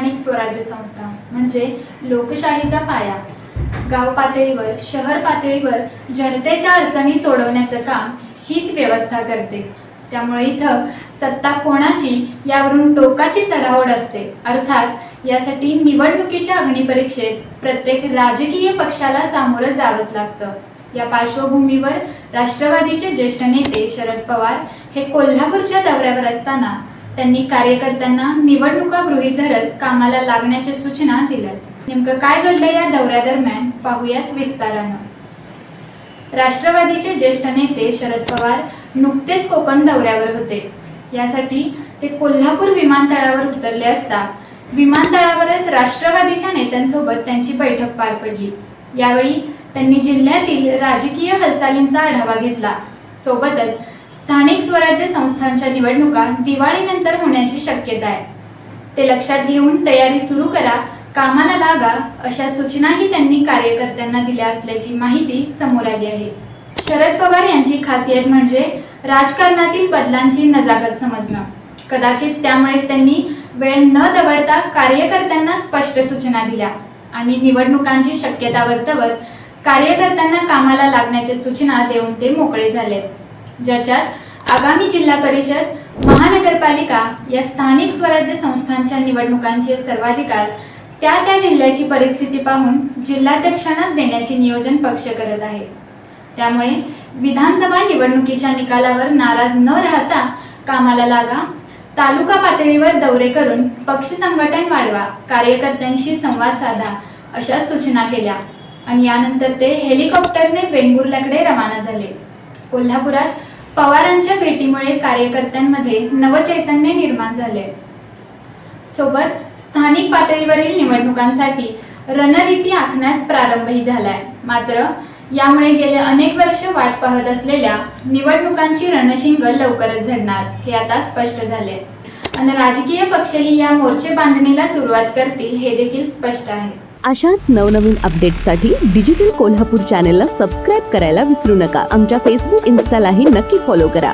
स्थानिक स्वराज्य संस्था म्हणजे लोकशाहीचा पाया. गाव पातळीवर शहर पातळीवर जनतेच्या अडचणी सोडवण्याचं काम हीच व्यवस्था करते. त्यामुळे इथं सत्ता कोणाची यावरून टोकाची चढाओढ असते. अर्थात यासाठी निवडणुकीच्या अग्निपरीक्षेत प्रत्येक राजकीय पक्षाला सामोरं जावंच लागतं. या पार्श्वभूमीवर राष्ट्रवादीचे ज्येष्ठ नेते शरद पवार हे कोल्हापूरच्या दौऱ्यावर असताना त्यांनी कार्यकर्त्यांना निवडणुका गृहीत धरत कामाला लागण्याच्या सूचना दिल्या. नेमकं काय घडलं या दौऱ्यादरम्यान पाहूयात विस्तारानं. राष्ट्रवादीचे ज्येष्ठ नेते शरद पवार नुकतेच कोकण दौऱ्यावर होते. यासाठी ते कोल्हापूर विमानतळावर उतरले असता विमानतळावरच राष्ट्रवादीच्या नेत्यांसोबत त्यांची बैठक पार पडली. यावेळी त्यांनी जिल्ह्यातील राजकीय हालचालींचा आढावा घेतला. सोबतच स्थानिक स्वराज्य संस्थांच्या निवडणुका दिवाळीनंतर होण्याची शक्यता आहे. ते लक्षात घेऊन तयारी सुरू करा कामाला लागा अशा सूचनाही त्यांनी कार्यकर्त्यांना दिल्या असल्याची माहिती समोर आली आहे. शरद पवार यांची खासियत म्हणजे राजकारणातील बदलांची नजाकत समजणं. कदाचित त्यामुळेच त्यांनी वेळ न दवडता कार्यकर्त्यांना स्पष्ट सूचना दिल्या आणि निवडणुकांची शक्यता वर्तवत कार्यकर्त्यांना कामाला लागण्याच्या सूचना देऊन ते मोकळे झाले. ज्याच्यात आगामी जिल्हा परिषद महानगरपालिका या स्थानिक स्वराज्य संस्थांच्या निवडणुकांचे सर्वाधिकार त्या त्या जिल्ह्याची परिस्थिती पाहून जिल्हाध्यक्षांनाच देण्याचे नियोजन पक्ष करत आहे. त्यामुळे विधानसभा निवडणुकीच्या निकालावर नाराज न राहता कामाला लागा तालुका पातळीवर दौरे करून पक्ष संघटन वाढवा कार्यकर्त्यांशी संवाद साधा अशा सूचना केल्या. आणि यानंतर ते हेलिकॉप्टरने वेंगुर्ल्याकडे रवाना झाले. कोल्हापुरात पवारांच्या भेटीमुळे कार्यकर्त्यांमध्ये नवचैतन्य निर्माण झाले. सोबत स्थानिक पातळीवरील निवडणुकांसाठी रणनीती आखण्यास प्रारंभही झालाय. मात्र यामुळे गेले अनेक वर्ष वाट पाहत असलेल्या निवडणुकांची रणशिंग लवकरच झडणार हे आता स्पष्ट झाले. आणि राजकीय पक्षही या मोर्चे बांधणीला सुरुवात करतील हे देखील स्पष्ट आहे. अशाच नवनवीन अपडेटसाठी डिजिटल कोल्हापूर चॅनेलला सबस्क्राईब करायला विसरू नका. आमच्या फेसबुक इन्स्टालाही नक्की फॉलो करा.